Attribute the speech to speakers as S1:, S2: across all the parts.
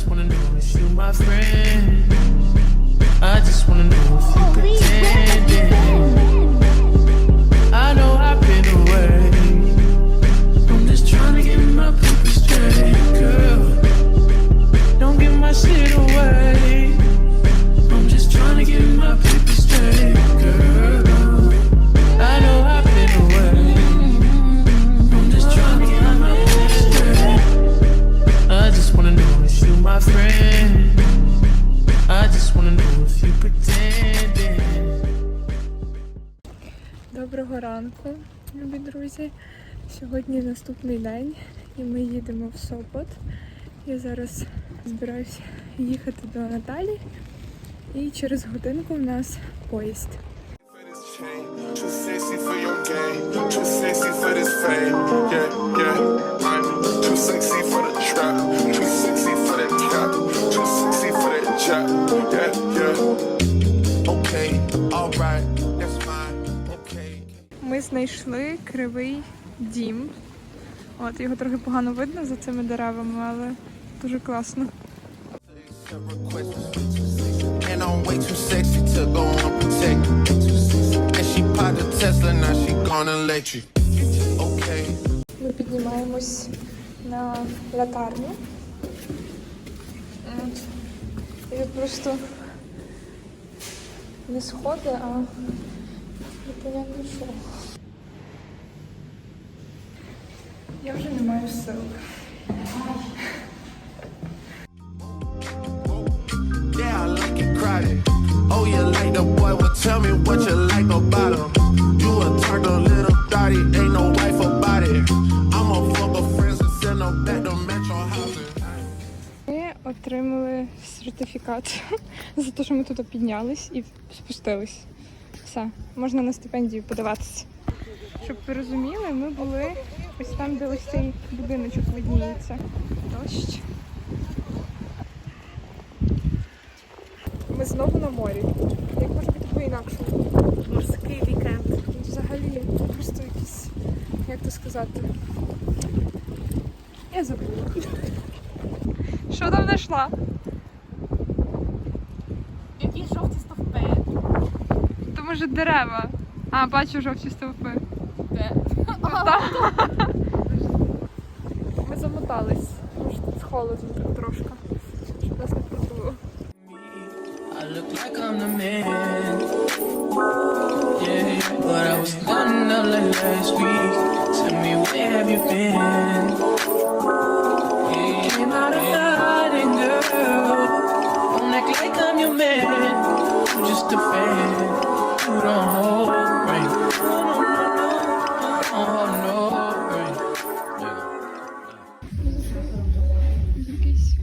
S1: just wanna know if you my friend. I just wanna know if you pretending. I know I've been away. I'm just trying to get my paper straight, girl. Don't give my shit away. My friend. I just wanna know if you pretending.
S2: Доброго ранку, любі друзі. Сьогодні наступний день і ми їдемо в Сопот. Я зараз збираюся їхати до Наталі. І через годинку у нас поїзд.
S3: Too sexy for your game, too sexy for this fame. Yeah, yeah. I'm too sexy for the trap, too sexy sexy for that jack. Yeah, yeah. Okay, alright, that's fine. Okay.
S2: Ми знайшли кривий дім. От його трохи погано видно за цими деревами, але дуже класно. Ми піднімаємось на латарню. Тут просто не сходи, а непонятно що. Я вже не маю сил.
S3: Oh, you like the boy? Well, tell me what you like about him. You a turn
S2: отримали сертифікат за те, що ми тут піднялись і спустились. Все, можна на стипендію подаватися. Щоб ви розуміли, ми були ось там, де ось цей будиночок видніється. Дощ. Ми знову на морі. Як може бути по-інакшому? Морський вікенд. Взагалі, просто якийсь, як то сказати. Я забула. Що там знайшла?
S4: Які жовті стовпи?
S2: То може дерева. А, бачу жовті стовпи.
S4: Де?
S2: Там. Ми замотались. Може тут холодно так трошки. Щоб нас не продуло.
S1: Look like I'm the man. Yeah, but I was up like last week. Tell me where have you been? Your man. I'm just a fan. You don't hold. Don't no.
S2: Якийсь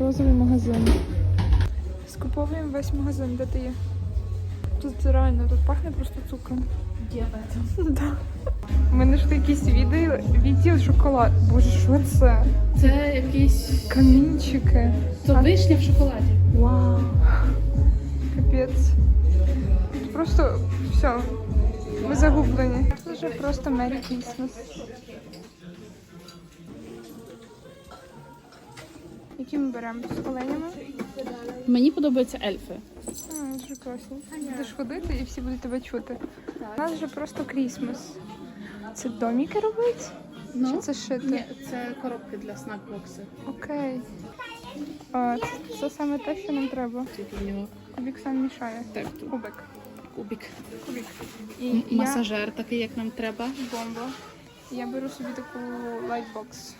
S2: розовий магазин. Скуповуємо весь магазин, де ти є. Тут реально, тут пахне просто цукром.
S4: Діабетом.
S2: Да. Ми знайшли якийсь відділ, відділ шоколад. Боже, що це?
S4: Це якісь
S2: Камінчики.
S4: то вишня в шоколаді.
S2: Вау. Капець. Тут просто все. Ми загублені. Це вже просто Merry Christmas. Які ми беремо? З оленями?
S4: Мені подобаються ельфи.
S2: А, дуже класно. Будеш ходити і всі будуть тебе чути. У нас вже просто Крісмас. Це доміки робить? Чи це шити?
S4: Ні, це коробки для снакбокси.
S2: Окей. А, це саме те, що нам треба. Кубік сам мішає.
S4: так тут
S2: Кубик.
S4: кубик.
S2: Кубік. І
S4: М-
S2: я
S4: Масажер такий, як нам треба.
S2: бомба. Я беру собі таку лайтбокс.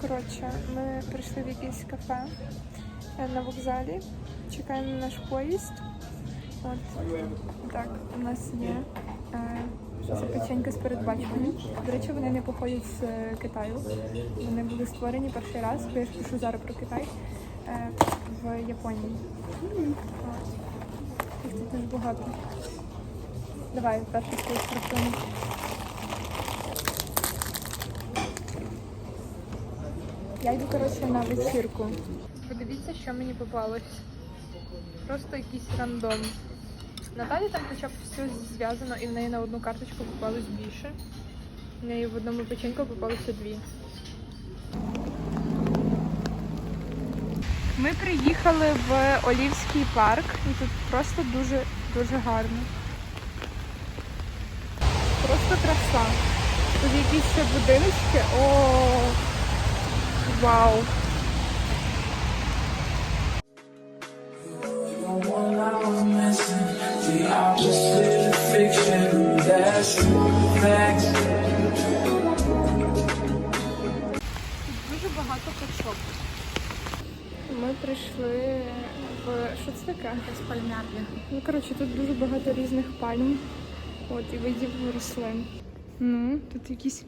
S2: Коротше, ми прийшли в якесь кафе е, на вокзалі. Чекаємо на наш поїзд. От так, у нас є е, це печенька з передбаченням. До речі, вони не походять з е, Китаю. Вони були створені перший раз, бо я ж пишу зараз про Китай е, в Японії. Їх тут дуже багато. Давай, перший свій спортивний. Я йду, коротше, на вечірку. Подивіться, що мені попалось. Просто якийсь рандом. Наталі там хоча б все зв'язано, і в неї на одну карточку попалось більше. В неї в одному печеньку попалося дві. Ми приїхали в Олівський парк і тут просто дуже дуже гарно. Просто краса. Тут якісь будиночки. О, вау! Прийшли в що це таке?
S4: Пальмярня.
S2: Ну, коротше, тут дуже багато різних пальм. От, і видів рослин. Ну, тут якийсь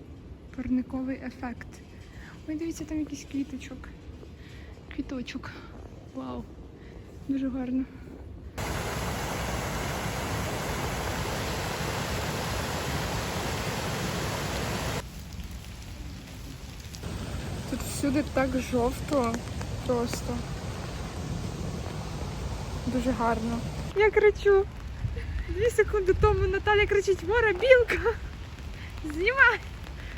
S2: парниковий ефект. Ой, дивіться, там якийсь квіточок. Квіточок. Вау. Дуже гарно. Тут всюди так жовто просто. Дуже гарно. Я кричу. Дві секунди тому Наталя кричить Вора, білка! Знімай!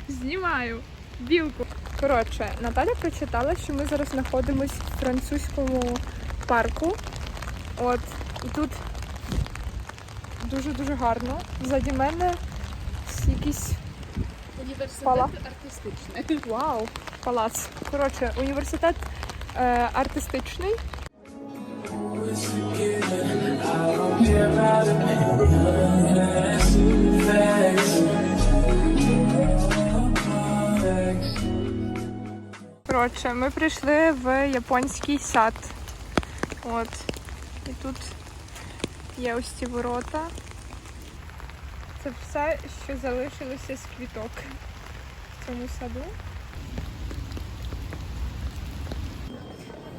S2: Знімаю білку. Коротше, Наталя прочитала, що ми зараз знаходимось в французькому парку. От, і тут дуже-дуже гарно. Ззаді мене якийсь
S4: Університет
S2: Пала.
S4: артистичний.
S2: вау, палац. Коротше, університет е, артистичний. Коротше, ми прийшли в японський сад. От. І тут є ось ці ворота. Це все, що залишилося з квіток в цьому саду.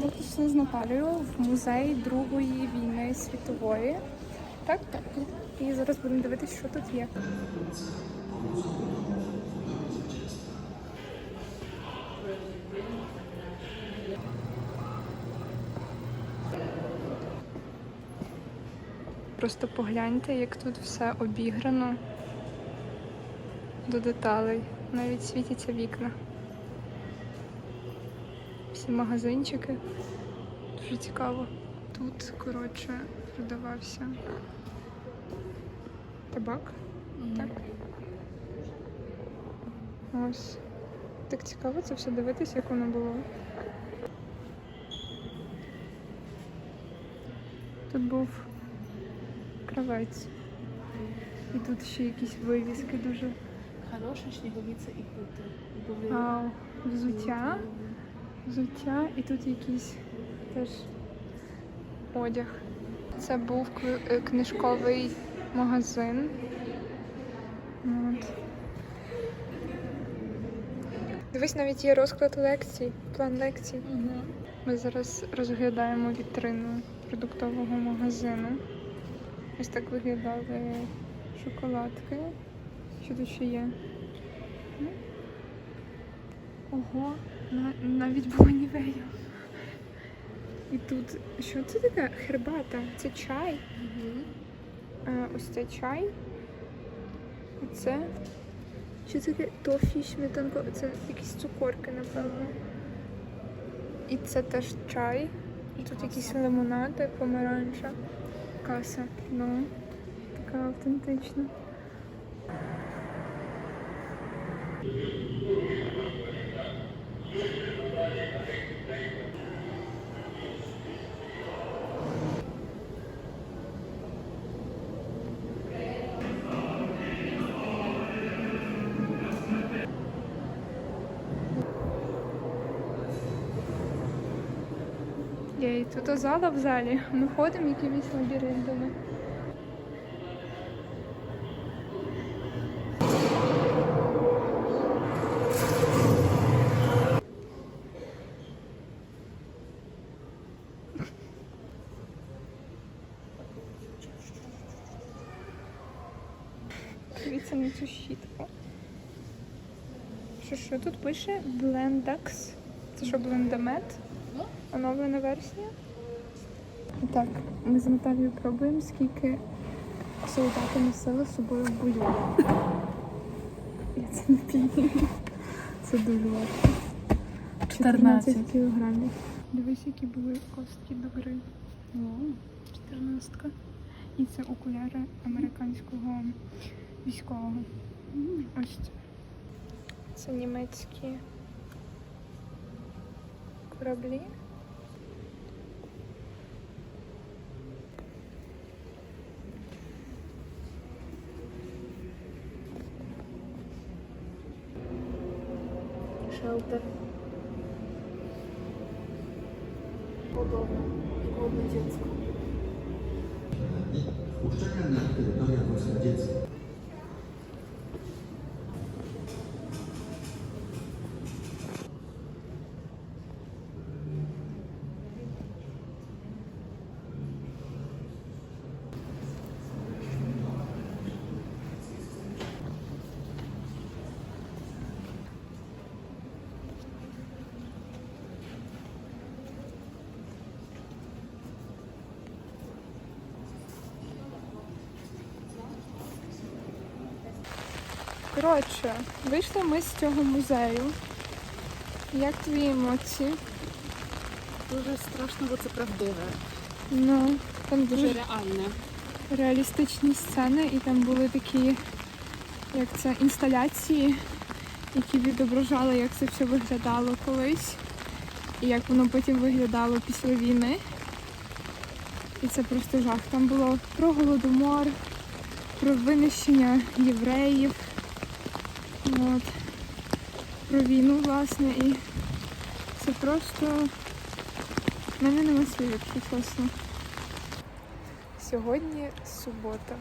S2: Ми пішли з Наталією в музей Другої війни світової. Так? Так. І зараз будемо дивитися, що тут є. Просто погляньте, як тут все обіграно до деталей. Навіть світяться вікна. Всі магазинчики. Дуже цікаво. Тут, коротше, продавався табак. Так. Ось. Так цікаво це все дивитися, як воно було. Тут був кравець. І тут ще якісь вивіски дуже.
S4: Хороша сніговиця і. Були
S2: Вау. Взуття. Взуття і тут якийсь теж одяг. Це був е, книжковий магазин. От. Дивись, навіть є розклад лекцій, план лекцій.
S4: Угу.
S2: Ми зараз розглядаємо вітрину продуктового магазину. Ось так виглядали шоколадки. Що тут ще є? Ого, навіть було нівею. І тут що це таке? Хербата? Це чай. Е, ось це чай. Оце. Що це таке? Тофі, сметанка. Це якісь цукорки, напевно. І це теж чай. І тут якісь лимонади, помаранча. Каса. Ну, така автентична. Тут зала в залі. Ми ходимо якимись лабіринтами. Дивіться на цю щітку. Що, що тут пише? Blendax. Це що, блендамет? Оновлена версія. І так, ми з Наталією пробуємо, скільки солдати носили з собою в бою. Я це не підніму. Це дуже важко. 14 кілограмів. Дивись, які були костки до гри. 14. І це окуляри американського військового. Ось це. Це німецькі кораблі.
S4: naprawdę. Podobne, głodne dziecko.
S5: Uszczelnia na terytoriach Rosji
S2: Коротше, вийшли ми з цього музею. Як твої емоції?
S4: Дуже страшно, бо це правдиве.
S2: Ну, там
S4: Дуже
S2: дуже
S4: реальне.
S2: реалістичні сцени, і там були такі, як це, інсталяції, які відображали, як це все виглядало колись, і як воно потім виглядало після війни. І це просто жах. Там було про голодомор, про винищення євреїв, от, про війну, власне, і це просто в мене нема слів, якщо чесно. Сьогодні субота.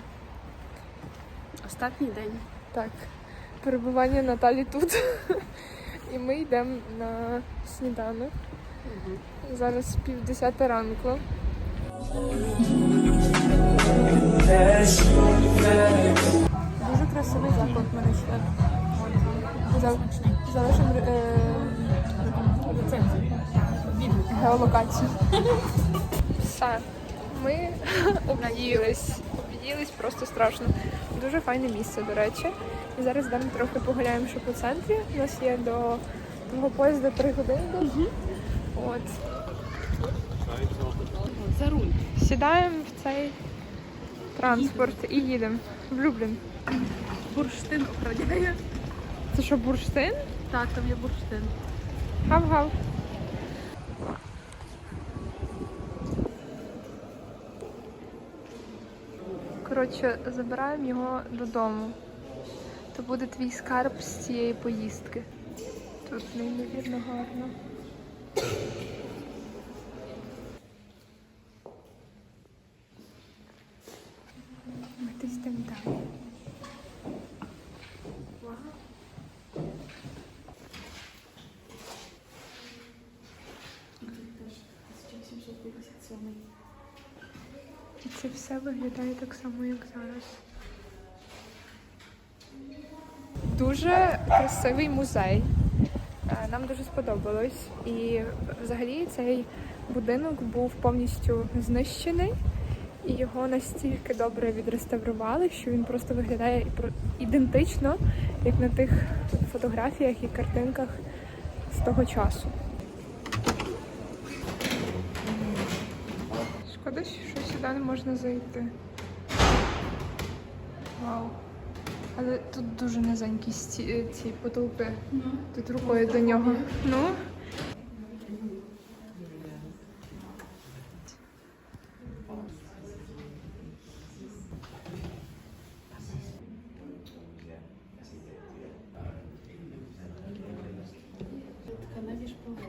S4: Останній день.
S2: Так, перебування Наталі тут. І ми йдемо на сніданок. Зараз пів десята ранку. Дуже красивий заклад ми знайшли. За, залишимо е, геолокацію. Все. Ми об'їлись. Об'їлись просто страшно. Дуже файне місце, до речі. І зараз йдемо трохи погуляємо ще по центрі. У нас є до того поїзда 3 години. От.
S4: За руль.
S2: Сідаємо в цей транспорт і їдемо в Люблін.
S4: Бурштин охороняє.
S2: Це що, бурштин?
S4: Так, там є бурштин.
S2: Гав-гав. Коротше, забираємо його додому. То буде твій скарб з цієї поїздки. Тут неймовірно гарно. Ми десь там далі. І це все виглядає так само, як зараз. Дуже красивий музей. Е, Нам дуже сподобалось. І взагалі цей будинок був повністю знищений, і його настільки добре відреставрували, що він просто виглядає ідентично, як на тих фотографіях і картинках з того часу. Шкода, що сюди не можна зайти. Вау. Але тут дуже низенькі сті... е, ці потолки. Тут рукою до нього. Ну.
S4: Навіж погода.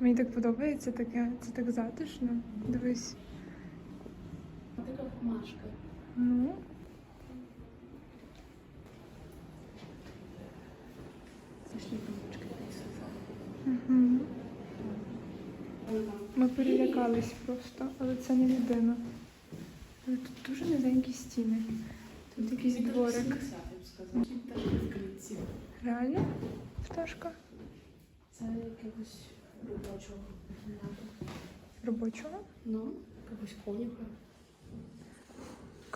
S2: Мені так подобається таке, це так затишно. Дивись.
S4: Така хмашка.
S2: Ну.
S4: Зайшли помочки.
S2: Угу. Ми перелякались просто, але це не людина. Але тут дуже низенькі стіни. Тут якийсь дворик. Реально? Пташка?
S4: Це якогось робочого.
S2: Робочого?
S4: Ну, якогось коніка.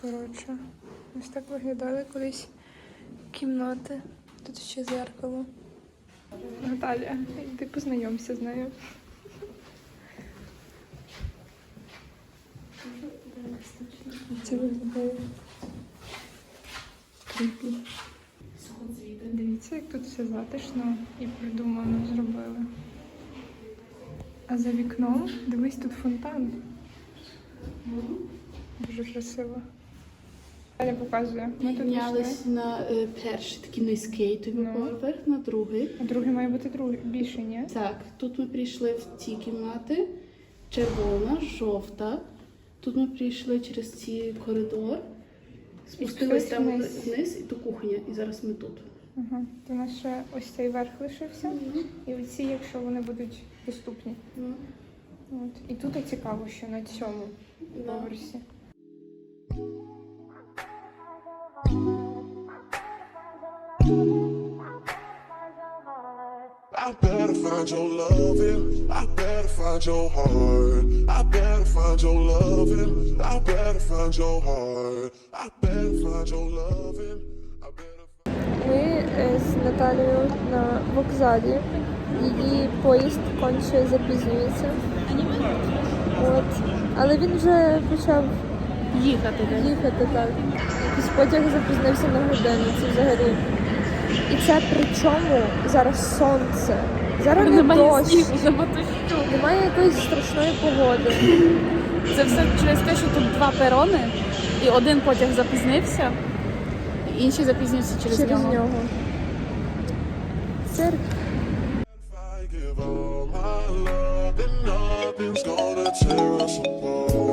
S2: Коротше, ось так виглядали колись кімнати. Тут ще зеркало. Наталя. Ти познайомся з нею. Це виглядає. Кріпі. Дивіться, як тут все затишно і продумано зробили. А за вікном, дивись, тут фонтан. Дуже красиво. Аля показує. Ми тут
S4: Піднялись
S2: пішли.
S4: на е, перший такий низький тобі
S2: Ну.
S4: поверх, на другий.
S2: А другий має бути другий більше, ні?
S4: Так, тут ми прийшли в ці кімнати. Червона, жовта. Тут ми прийшли через ці коридор. Спустились
S2: пішли
S4: там
S2: вниз.
S4: вниз і до кухня. І зараз ми тут.
S2: Ага. То у нас ще ось цей верх лишився. І оці, якщо вони будуть доступні.
S4: Ну,
S2: От. І тут цікаво, що на цьому
S4: да.
S2: поверсі.
S3: Find your loving. I better find your heart. I better find your loving. I better find your heart. I better find your loving. I better.
S2: Ми е, з Наталією на вокзалі. Її поїзд конче запізнюється. От. Але він вже почав
S4: Їхати де.
S2: їхати так. Якийсь потяг запізнився на годину, це взагалі. І це при чому зараз сонце. Зараз не
S4: Немає
S2: дощ, немає якоїсь страшної погоди.
S4: Це все через те, що тут два перони, і один потяг запізнився, інший запізнився через,
S2: через
S4: нього.
S2: нього. Цирк.
S3: Give all my love, then nothing's gonna tear us apart.